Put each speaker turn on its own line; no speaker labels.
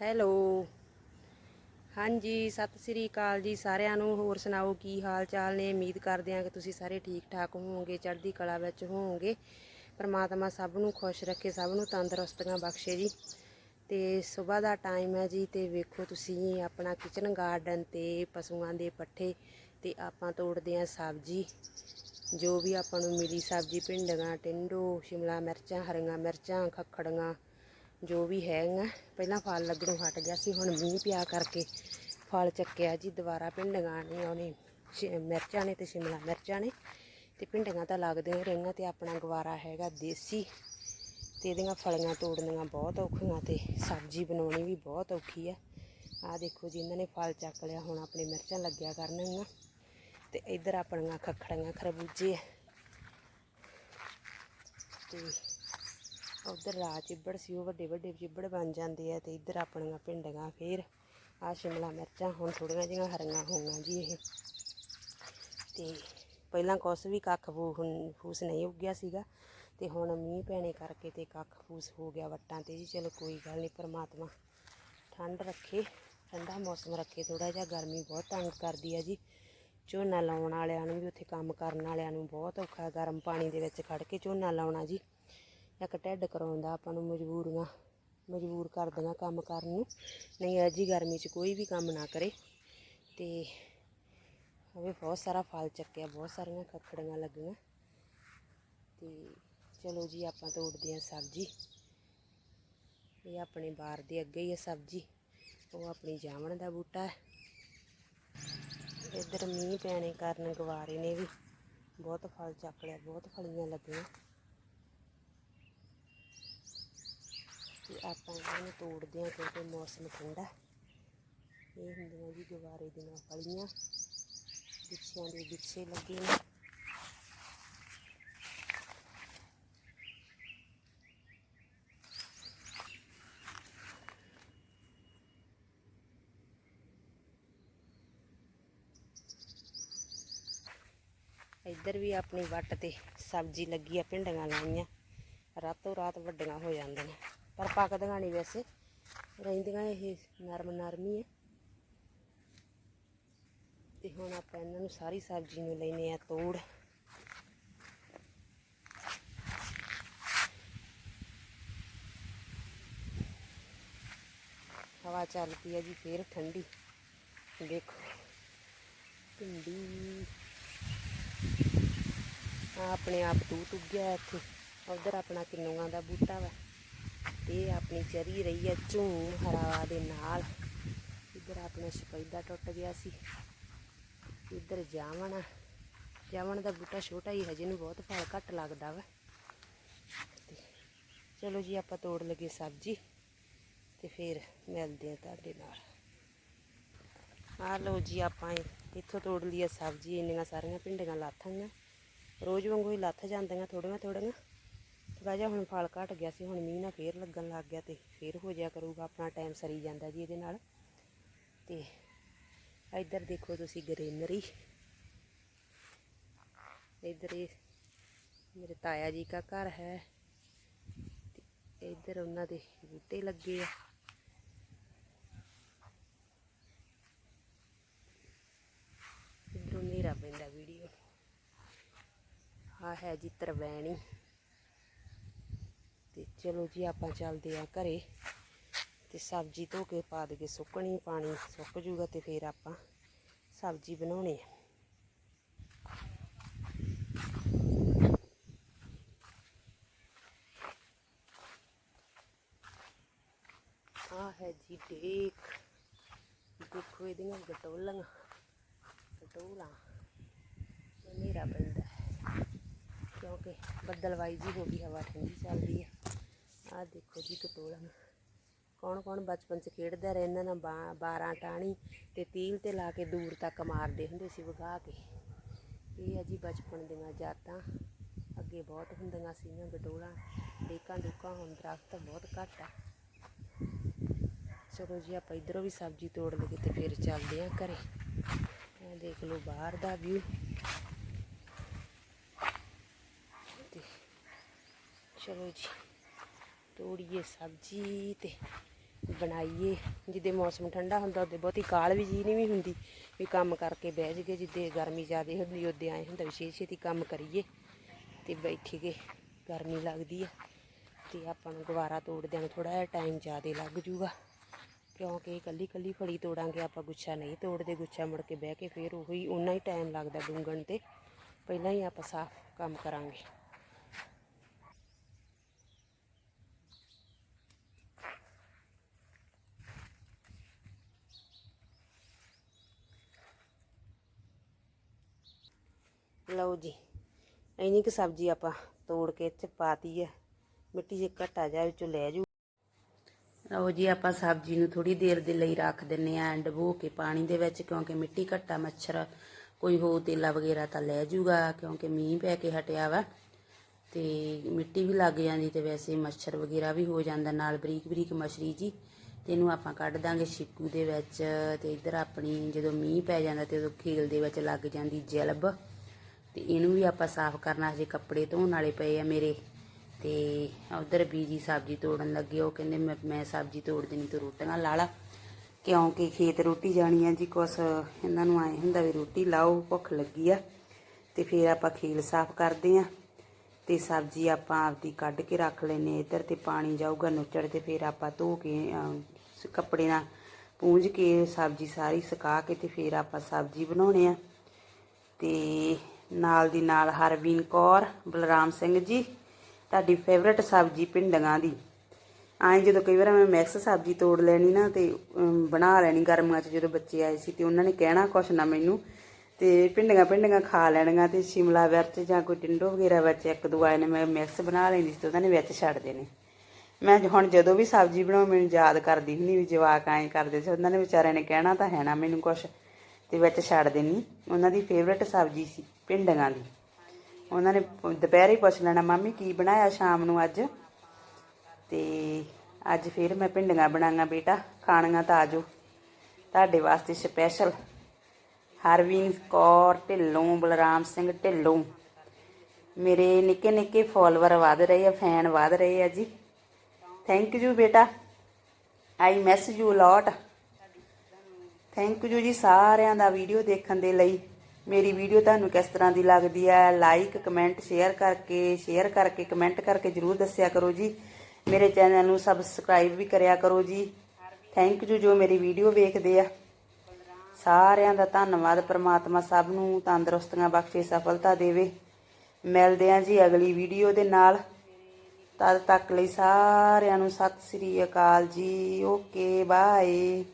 Hello. ਹਾਂਜੀ, ਸਤਿ ਸ੍ਰੀ ਅਕਾਲ ਜੀ ਸਾਰਿਆਂ ਨੂੰ। ਹੋਰ ਸੁਣਾਓ, ਕੀ ਹਾਲ ਚਾਲ ਨੇ? ਉਮੀਦ ਕਰਦੇ ਹਾਂ ਕਿ ਤੁਸੀਂ ਸਾਰੇ ਠੀਕ ਠਾਕ ਹੋਵੋਗੇ, ਚੜ੍ਹਦੀ ਕਲਾ ਵਿੱਚ ਹੋਵੋਗੇ। ਪਰਮਾਤਮਾ ਸਭ ਨੂੰ ਖੁਸ਼ ਰੱਖੇ, ਸਭ ਨੂੰ ਤੰਦਰੁਸਤੀਆਂ ਬਖਸ਼ੇ ਜੀ। ਤੇ ਸਵੇਰ ਦਾ ਟਾਈਮ ਹੈ ਜੀ ਤੇ ਵੇਖੋ ਤੁਸੀਂ ਆਪਣਾ ਕਿਚਨ ਗਾਰਡਨ ਤੇ ਪਸ਼ੂਆਂ ਦੇ ਪੱਠੇ ਤੇ ਆਪਾਂ ਤੋੜਦੇ ਹਾਂ ਸਬਜ਼ੀ। ਜੋ ਵੀ ਆਪਾਂ ਨੂੰ ਮਿਲੀ ਸਬਜ਼ੀ, ਭਿੰਡੀਆਂ, ਟਿੰਡੋ, ਸ਼ਿਮਲਾ ਮਿਰਚਾਂ, ਹਰੀਆਂ ਮਿਰਚਾਂ, ਖੱਖੜੀਆਂ ਜੋ ਵੀ ਹੈਗਾ, ਪਹਿਲਾਂ ਫਲ ਲੱਗਣੋਂ ਹਟ ਗਿਆ ਸੀ, ਹੁਣ ਮੀਂਹ ਪਿਆ ਕਰਕੇ ਫਲ ਚੱਕਿਆ ਜੀ, ਦੁਬਾਰਾ ਭਿੰਡੀਆਂ ਨੇ, ਉਹਨੇ ਸ਼ਿ- ਮਿਰਚਾਂ ਨੇ ਤੇ ਸ਼ਿਮਲਾ ਮਿਰਚਾਂ ਨੇ ਤੇ ਭਿੰਡੀਆਂ ਤਾਂ ਲੱਗਦੀਆਂ ਹੀ ਰਹੀਆਂ ਤੇ ਆਪਣਾ ਗਵਾਰਾ ਹੈਗਾ ਦੇਸੀ ਤੇ ਇਹਦੀਆਂ ਫਲੀਆਂ ਤੋੜਨੀਆਂ ਬਹੁਤ ਔਖੀਆਂ ਤੇ ਸਬਜ਼ੀ ਬਣਾਉਣੀ ਵੀ ਬਹੁਤ ਔਖੀ ਆ। ਆਹ ਦੇਖੋ ਜੀ, ਇਹਨਾਂ ਨੇ ਫਲ ਚੱਕ ਲਿਆ, ਹੁਣ ਆਪਣੇ ਮਿਰਚਾਂ ਲੱਗਿਆ ਕਰਨਗੀਆਂ ਤੇ ਇੱਧਰ ਆਪਣੀਆਂ ਖੱਖੜੀਆਂ ਖਰਬੂਜੇ ਆ। ਤੇ ਉਧਰ ਰਾਹ ਚਿੱਬੜ ਸੀ, ਉਹ ਵੱਡੇ ਵੱਡੇ ਚਿੱਬੜ ਬਣ ਜਾਂਦੇ ਆ ਤੇ ਇੱਧਰ ਆਪਣੀਆਂ ਭਿੰਡੀਆਂ ਫੇਰ ਆ ਸ਼ਿਮਲਾ ਮਿਰਚਾਂ, ਹੁਣ ਥੋੜੀਆਂ ਜਿਹੀਆਂ ਹਰੀਆਂ ਹੋਈਆਂ ਜੀ ਇਹ। ਤੇ ਪਹਿਲਾਂ ਕੁਛ ਵੀ ਕੱਖ ਫੂ- ਹੁਣ ਫੂਸ ਨਹੀਂ ਉੱਗਿਆ ਸੀਗਾ ਤੇ ਹੁਣ ਮੀਂਹ ਪੈਣੇ ਕਰਕੇ ਤੇ ਕੱਖ ਫੂਸ ਹੋ ਗਿਆ ਵੱਟਾਂ ਤੇ ਜੀ। ਚਲੋ ਕੋਈ ਗੱਲ ਨਹੀਂ, ਪਰਮਾਤਮਾ ਠੰਡ ਰੱਖੇ, ਠੰਡਾ ਮੌਸਮ ਰੱਖੇ ਥੋੜਾ ਜਿਹਾ ਗਰਮੀ ਬਹੁਤ ਤੰਗ ਕਰਦੀ ਆ ਜੀ। ਝੋਨਾ ਲਾਉਣ ਵਾਲਿਆਂ ਨੂੰ ਵੀ ਉੱਥੇ ਕੰਮ ਕਰਨ ਵਾਲਿਆਂ ਨੂੰ ਬਹੁਤ ਔਖਾ, ਗਰਮ ਪਾਣੀ ਦੇ ਵਿੱਚ ਖੜ ਕੇ ਝੋਨਾ ਲਾਉਣਾ ਜੀ। ਇੱਕ ਢਿੱਡ ਕਰਾਉਂਦਾ, ਆਪਾਂ ਨੂੰ ਮਜਬੂਰੀਆਂ, ਮਜਬੂਰ ਕਰ ਦੇਣਾ ਕੰਮ ਕਰਨ ਨੂੰ। ਨਹੀਂ, ਅੱਜ ਗਰਮੀ 'ਚ ਕੋਈ ਵੀ ਕੰਮ ਨਾ ਕਰੇ। ਤੇ ਹਵੇ ਬਹੁਤ ਸਾਰਾ ਫਲ ਚੱਕਿਆ, ਬਹੁਤ ਸਾਰੀਆਂ ਖੱਖੜੀਆਂ ਲੱਗੀਆਂ। ਤੇ ਚਲੋ ਜੀ, ਆਪਾਂ ਤੋੜਦੇ ਹਾਂ ਸਬਜ਼ੀ। ਇਹ ਆਪਣੇ ਬਾਰ ਦੇ ਅੱਗੇ ਹੀ ਹੈ ਸਬਜ਼ੀ। ਉਹ ਆਪਣੀ ਜਾਵਣ ਦਾ ਬੂਟਾ ਹੈ। ਇੱਧਰ ਮੀਂਹ ਪੈਣੇ ਕਾਰਨ ਗਵਾਰੇ ਨੇ ਵੀ ਬਹੁਤ ਫਲ ਚੱਕ ਲਿਆ, ਬਹੁਤ ਫਲੀਆਂ ਲੱਗੀਆਂ। ਕਿ ਆਪਾਂ ਇਹਨਾਂ ਨੂੰ ਤੋੜਦੇ ਹਾਂ ਕਿਉਂਕਿ ਮੌਸਮ ਠੰਡਾ ਹੈ। ਇਹ ਹੁੰਦੀਆਂ ਜੀ ਗਵਾਰੇ ਦੀਆਂ ਫਲੀਆਂ। ਬਿੱਛਿਆਂ ਦੇ ਬਿੱਛੇ ਲੱਗੇ ਨੇ। ਇੱਧਰ ਵੀ ਆਪਣੀ ਵੱਟ ਤੇ ਸਬਜ਼ੀ ਲੱਗੀ ਆ, ਭਿੰਡੀਆਂ ਲਾਈਆਂ। ਰਾਤੋਂ ਰਾਤ ਵੱਡੀਆਂ ਹੋ ਜਾਂਦੀਆਂ। ਪਰ ਪੱਕਦੀਆਂ ਨਹੀਂ ਵੈਸੇ। ਰਹਿੰਦੀਆਂ ਇਹ ਨਰਮ ਨਰਮੀ ਹੈ ਤੇ ਹੁਣ ਆਪਾਂ ਇਹਨਾਂ ਨੂੰ ਸਾਰੀ ਸਬਜ਼ੀ ਨੂੰ ਲੈਨੇ ਆ ਤੋੜ। ਹਵਾ ਚੱਲ ਪਈ ਹੈ ਜੀ ਫੇਰ ਠੰਡੀ। ਦੇਖੋ, ਭਿੰਡੀ। ਆਪਣੇ ਆਪ ਤੂੰ ਉੱਗਿਆ ਇੱਥੇ। ਉਧਰ ਆਪਣਾ ਕਿੰਨੂਆਂ ਦਾ ਬੂਟਾ ਵਾ। ਇਹ ਆਪਣੀ ਚਰੀ ਰਹੀ ਹੈ ਝੂਮ ਹਰਾਵਾ ਦੇ ਨਾਲ। ਇੱਧਰ ਆਪਣਾ ਸ਼ਪੈਦਾ ਟੁੱਟ ਗਿਆ ਸੀ। ਇੱਧਰ ਜਾਵਣ ਜਾਵਣ ਦਾ ਬੂਟਾ ਛੋਟਾ ਹੀ ਹਜੇ ਨੂੰ ਬਹੁਤ ਫਲ ਘੱਟ ਲੱਗਦਾ ਵਾ। ਚਲੋ ਜੀ, ਆਪਾਂ ਤੋੜ ਲਗੇ ਸਬਜ਼ੀ ਤੇ ਫਿਰ ਮਿਲਦੇ ਆ ਤੁਹਾਡੇ ਨਾਲ। ਆ ਲਓ ਜੀ, ਆਪਾਂ ਇੱਥੋਂ ਤੋੜ ਲਈ ਸਬਜ਼ੀ। ਇੰਨੀਆਂ ਸਾਰੀਆਂ ਭਿੰਡੀਆਂ ਲਾਥਾਂਗੀਆਂ। ਰੋਜ਼ ਵਾਂਗੂ ਹੀ ਲੱਥ ਜਾਂਦੀਆਂ ਥੋੜੀਆਂ ਥੋੜੀਆਂ ਰਾਜਾ ਹੁਣ ਫਲ ਘਟ ਗਿਆ ਸੀ, ਹੁਣ ਮੀਂਹ ਨਾ ਫੇਰ ਲੱਗਣ ਲੱਗ ਗਿਆ ਤੇ ਫੇਰ ਹੋ ਜਾਇਆ ਕਰੂਗਾ, ਆਪਣਾ ਟਾਈਮ ਸਰੀ ਜਾਂਦਾ ਜੀ ਇਹਦੇ ਨਾਲ। ਤੇ ਇੱਧਰ ਦੇਖੋ ਤੁਸੀਂ ਗ੍ਰੀਨਰੀ। ਇੱਧਰ ਇਹ ਮੇਰੇ ਤਾਇਆ ਜੀ ਦਾ ਘਰ ਹੈ ਤੇ ਇੱਧਰ ਉਹਨਾਂ ਦੇ ਬੂਟੇ ਲੱਗੇ ਆ। ਇੱਧਰੋਂ ਹਨੇਰਾ ਪੈਂਦਾ ਵੀਡੀਓ। ਆ ਹੈ ਜੀ ਤਰਵੈਣੀ। ਤੇ ਚਲੋ ਜੀ ਆਪਾਂ ਚੱਲਦੇ ਆ ਘਰੇ ਤੇ ਸਬਜ਼ੀ ਧੋ ਕੇ ਪਾ ਦੇ ਸੁੱਕਣੀ, ਪਾਣੀ ਸੁੱਕ ਜੂਗਾ ਤੇ ਫਿਰ ਆਪਾਂ ਸਬਜ਼ੀ ਬਣਾਉਣੀ ਆ। ਆ ਹੈ ਜੀ ਦੇਖ ਦੇਖੋ ਇਹਦੀਆਂ ਗਟੋਲਾਂ ਗਟੋਲਾਂ। ਹਨੇਰਾ ਪੈਂਦਾ ਕਿਉਂਕਿ ਬੱਦਲਵਾਈ ਜੀ ਹੋ ਗਈ, ਹਵਾ ਠੰਡੀ ਚੱਲਦੀ ਹੈ ਆਹ ਦੇਖੋ ਜੀ ਕਟੋਲਾਂ ਕੌਣ ਕੌਣ ਬਚਪਨ 'ਚ ਖੇਡਦਾ ਰਹਿੰਦਾ ਨਾ, ਬਾ- ਬਾਰਾਂ ਟਾਣੀ ਤੇ ਤੀਲ ਤੇ ਲਾ ਕੇ ਦੂਰ ਤੱਕ ਮਾਰਦੇ ਹੁੰਦੇ ਸੀ, ਵਗਾ ਕੇ। ਇਹ ਆ ਜੀ ਬਚਪਨ ਦੀਆਂ ਯਾਦਾਂ। ਅੱਗੇ ਬਹੁਤ ਹੁੰਦੀਆਂ ਸੀਗੀਆਂ ਗਟੋਲਾਂ ਡੇਕਾਂ ਡੁਕਾਂ ਹੁਣ ਦਰਖਤ ਬਹੁਤ ਘੱਟ ਆ। ਚਲੋ ਜੀ ਆਪਾਂ ਇਧਰੋਂ ਵੀ ਸਬਜ਼ੀ ਤੋੜ ਲਈਏ ਤੇ ਫਿਰ ਚੱਲਦੇ ਆ ਘਰੇ। ਇਹ ਦੇਖ ਲਓ ਬਾਹਰ ਦਾ ਵਿਊ ਚਲੋ ਜੀ। ਤੋੜੀਏ ਸਬਜ਼ੀ ਤੇ
ਬਣਾਈਏ। ਜਿੱਦੇ ਮੌਸਮ ਠੰਡਾ ਹੁੰਦਾ ਉਹਦੇ ਬਹੁਤੀ ਕਾਲ ਵੀ ਜੀ ਨਹੀਂ ਵੀ ਹੁੰਦੀ ਵੀ ਕੰਮ ਕਰਕੇ ਬਹਿ ਜਗੇ ਜਿੱਦੇ ਗਰਮੀ ਜ਼ਿਆਦੇ ਹੁੰਦੀ ਉਹਦੇ ਆਏ ਹੁੰਦਾ ਵੀ ਛੇਤੀ ਕੰਮ ਕਰੀਏ ਤੇ ਬੈਠੀ ਕੇ ਗਰਮੀ ਲੱਗਦੀ ਆ ਤੇ ਆਪਾਂ ਨੂੰ ਗਵਾਰਾ ਤੋੜਦਿਆਂ ਨੂੰ ਥੋੜਾ ਜਿਹਾ ਟਾਈਮ ਜ਼ਿਆਦੇ ਲੱਗ ਜੂਗਾ। ਕਿਉਂਕਿ ਇਕੱਲੀ ਇਕੱਲੀ ਫੜੀ ਤੋੜਾਂਗੇ, ਆਪਾਂ ਗੁੱਛਾ ਨਹੀਂ ਤੋੜਦੇ। ਗੁੱਛਾ ਮੁੜ ਕੇ ਬਹਿ ਕੇ ਫਿਰ ਉਹੀ ਉਨਾ ਹੀ ਟਾਈਮ ਲੱਗਦਾ ਡੂੰਗਣ ਤੇ। ਪਹਿਲਾਂ ਹੀ ਆਪਾਂ ਸਾਫ਼ ਕੰਮ ਕਰਾਂਗੇ। ਲਓ ਜੀ, ਇੰਨੀ ਕੁ ਸਬਜ਼ੀ ਆਪਾਂ ਤੋੜ ਕੇ ਇੱਥੇ ਪਾਤੀ ਹੈ ਮਿੱਟੀ ਜੇ ਘਟਾ ਜਾ ਵਿੱਚੋਂ ਲੈ ਜੂ। ਲਓ ਜੀ, ਆਪਾਂ ਸਬਜ਼ੀ ਨੂੰ ਥੋੜੀ ਦੇਰ ਦੇ ਲਈ ਰੱਖ ਦਿੰਨੇ ਐਂਡ ਡਬੋ ਕੇ ਪਾਣੀ ਦੇ ਵਿੱਚ, ਕਿਉਂਕਿ ਮਿੱਟੀ ਘਟਾ ਮੱਛਰ ਕੋਈ ਹੋ ਤੇਲਾ ਵਗੈਰਾ ਤਾਂ ਲੈ ਜੂਗਾ, ਕਿਉਂਕਿ ਮੀਂਹ ਪੈ ਕੇ ਹਟਿਆ ਵਾ। ਤੇ ਮਿੱਟੀ ਵੀ ਲੱਗ ਜਾਂਦੀ ਤੇ ਵੈਸੇ ਮੱਛਰ ਵਗੈਰਾ ਵੀ ਹੋ ਜਾਂਦਾ ਨਾਲ ਬਰੀਕ ਬਰੀਕ ਮਛਰੀ ਜੀ। ਤੇ ਇਹਨੂੰ ਆਪਾਂ ਕੱਢ ਦਾਂਗੇ ਛਿੱਕੂ ਦੇ ਵਿੱਚ ਤੇ ਇੱਧਰ ਆਪਣੀ ਜਦੋਂ ਮੀਂਹ ਪੈ ਜਾਂਦਾ ਤੇ ਉਦੋਂ ਖੇਲ ਦੇ ਵਿੱਚ ਲੱਗ ਜਾਂਦੀ ਜਲਬ। ਤੇ ਇਹਨੂੰ ਵੀ ਆਪਾਂ ਸਾਫ਼ ਕਰਨਾ, ਹਜੇ ਕੱਪੜੇ ਧੋਣ ਵਾਲੇ ਪਏ ਆ ਮੇਰੇ। ਤੇ ਉਧਰ ਬੀਜੀ ਸਬਜ਼ੀ ਤੋੜਨ ਲੱਗੇ, ਉਹ ਕਹਿੰਦੇ ਮੈਂ ਮੈਂ ਸਬਜ਼ੀ ਤੋੜ ਦੇਣੀ, ਤੇ ਰੋਟੀਆਂ ਲਾ ਲਾ। ਕਿਉਂਕਿ ਖੇਤ ਰੋਟੀ ਜਾਣੀ ਆ ਜੀ, ਕੁਛ ਇਹਨਾਂ ਨੂੰ ਆਏ ਹੁੰਦਾ ਵੀ ਰੋਟੀ ਲਾਓ, ਭੁੱਖ ਲੱਗੀ ਆ। ਤੇ ਫਿਰ ਆਪਾਂ ਖੇਲ ਸਾਫ਼ ਕਰਦੇ ਆ। ਤੇ ਸਬਜ਼ੀ ਆਪਾਂ ਆਪਦੀ ਕੱਢ ਕੇ ਰੱਖ ਲੈਨੇ ਇੱਧਰ ਤੇ ਪਾਣੀ ਜਾਊਗਾ ਨੁੱਚੜ ਤੇ ਫਿਰ ਆਪਾਂ ਧੋ ਕੇ ਕੱਪੜੇ ਨਾਲ ਪੂੰਝ ਕੇ ਸਬਜ਼ੀ ਸਾਰੀ ਸੁਕਾ ਕੇ ਤੇ ਫਿਰ ਆਪਾਂ ਸਬਜ਼ੀ ਬਣਾਉਣੇ ਆ। ਤੇ ਨਾਲ ਦੀ ਨਾਲ ਹਰਵੀਨ ਕੌਰ, ਬਲਰਾਮ ਸਿੰਘ ਜੀ, ਤੁਹਾਡੀ ਫੇਵਰਟ ਸਬਜ਼ੀ ਭਿੰਡੀਆਂ ਦੀ। ਆਏ ਜਦੋਂ ਕਈ ਵਾਰ ਮੈਂ ਮਿਕਸ ਸਬਜ਼ੀ ਤੋੜ ਲੈਣੀ ਨਾ ਤੇ ਬਣਾ ਲੈਣੀ ਗਰਮੀਆਂ 'ਚ ਜਦੋਂ ਬੱਚੇ ਆਏ ਸੀ ਤੇ ਉਹਨਾਂ ਨੇ ਕਹਿਣਾ ਕੁਛ ਨਾ ਮੈਨੂੰ ਤੇ ਭਿੰਡੀਆਂ ਭਿੰਡੀਆਂ ਖਾ ਲੈਣੀਆਂ ਤੇ ਸ਼ਿਮਲਾ ਮਿਰਚ ਜਾਂ ਕੋਈ ਟਿੰਡੋ ਵਗੈਰਾ ਵਿੱਚ ਇੱਕ ਦੋ ਆਏ ਨੇ, ਮੈਂ ਮਿਕਸ ਬਣਾ ਲੈਂਦੀ ਸੀ ਤੇ ਉਹਨਾਂ ਨੇ ਵਿੱਚ ਛੱਡ ਦੇਣੇ। ਮੈਂ ਹੁਣ ਜਦੋਂ ਵੀ ਸਬਜ਼ੀ ਬਣਾਉ, ਮੈਨੂੰ ਯਾਦ ਕਰਦੀ ਹੁੰਦੀ ਵੀ ਜਵਾਕ ਐਂ ਕਰਦੇ ਸੀ, ਉਹਨਾਂ ਨੇ ਵਿਚਾਰਿਆਂ ਨੇ ਕਹਿਣਾ ਤਾਂ ਹੈ ਨਾ ਮੈਨੂੰ ਕੁਛ। ਤੇ ਵਿੱਚ ਛੱਡ ਦੇਣੀ ਉਹਨਾਂ ਦੀ ਫੇਵਰਟ ਸਬਜ਼ੀ ਸੀ, ਭਿੰਡੀਆਂ ਦੀ। ਉਹਨਾਂ ਨੇ ਦੁਪਹਿਰੇ ਪੁੱਛ ਲੈਣਾ, ਮੰਮੀ, ਕੀ ਬਣਾਇਆ ਸ਼ਾਮ ਨੂੰ ਅੱਜ? ਤੇ ਅੱਜ ਫਿਰ ਮੈਂ ਭਿੰਡੀਆਂ ਬਣਾਈਆਂ ਬੇਟਾ, ਖਾਣੀਆਂ ਤਾਂ ਆਜੋ ਤੁਹਾਡੇ ਵਾਸਤੇ ਸਪੈਸ਼ਲ ਹਰਵੀਨ ਕੌਰ, ਢਿੱਲੋਂ, ਬਲਰਾਮ ਸਿੰਘ ਢਿੱਲੋਂ। ਮੇਰੇ ਨਿੱਕੇ ਨਿੱਕੇ ਫਾਲੋਅਰ ਵਧ ਰਹੇ ਆ ਫੈਨ ਵਧ ਰਹੇ ਆ ਜੀ। ਥੈਂਕ ਯੂ ਬੇਟਾ। I miss you lot thank you ਜੀ ਸਾਰਿਆਂ ਦਾ ਵੀਡੀਓ ਦੇਖਣ ਦੇ ਲਈ। ਮੇਰੀ ਵੀਡੀਓ ਤੁਹਾਨੂੰ ਕਿਸ ਤਰ੍ਹਾਂ ਦੀ ਲੱਗਦੀ ਹੈ? ਲਾਈਕ ਕਮੈਂਟ ਸ਼ੇਅਰ ਕਰਕੇ ਸ਼ੇਅਰ ਕਰਕੇ ਕਮੈਂਟ ਕਰਕੇ ਜਰੂਰ ਦੱਸਿਆ ਕਰੋ ਜੀ। ਮੇਰੇ ਚੈਨਲ ਨੂੰ ਸਬਸਕ੍ਰਾਈਬ ਵੀ ਕਰਿਆ ਕਰੋ ਜੀ। ਥੈਂਕ ਯੂ ਜੋ ਮੇਰੀ ਵੀਡੀਓ ਵੇਖਦੇ ਆ। ਸਾਰਿਆਂ ਦਾ ਧੰਨਵਾਦ ਪ੍ਰਮਾਤਮਾ ਸਭ ਨੂੰ। ਤੰਦਰੁਸਤੀਆਂ ਬਖਸ਼ੇ ਸਫਲਤਾ ਦੇਵੇ। ਮਿਲਦੇ ਆਂ ਜੀ ਅਗਲੀ ਵੀਡੀਓ ਦੇ ਨਾਲ। ਤਦ ਤੱਕ ਲਈ ਸਾਰਿਆਂ ਨੂੰ ਸਤਿ ਸ੍ਰੀ ਅਕਾਲ ਜੀ। Okay bye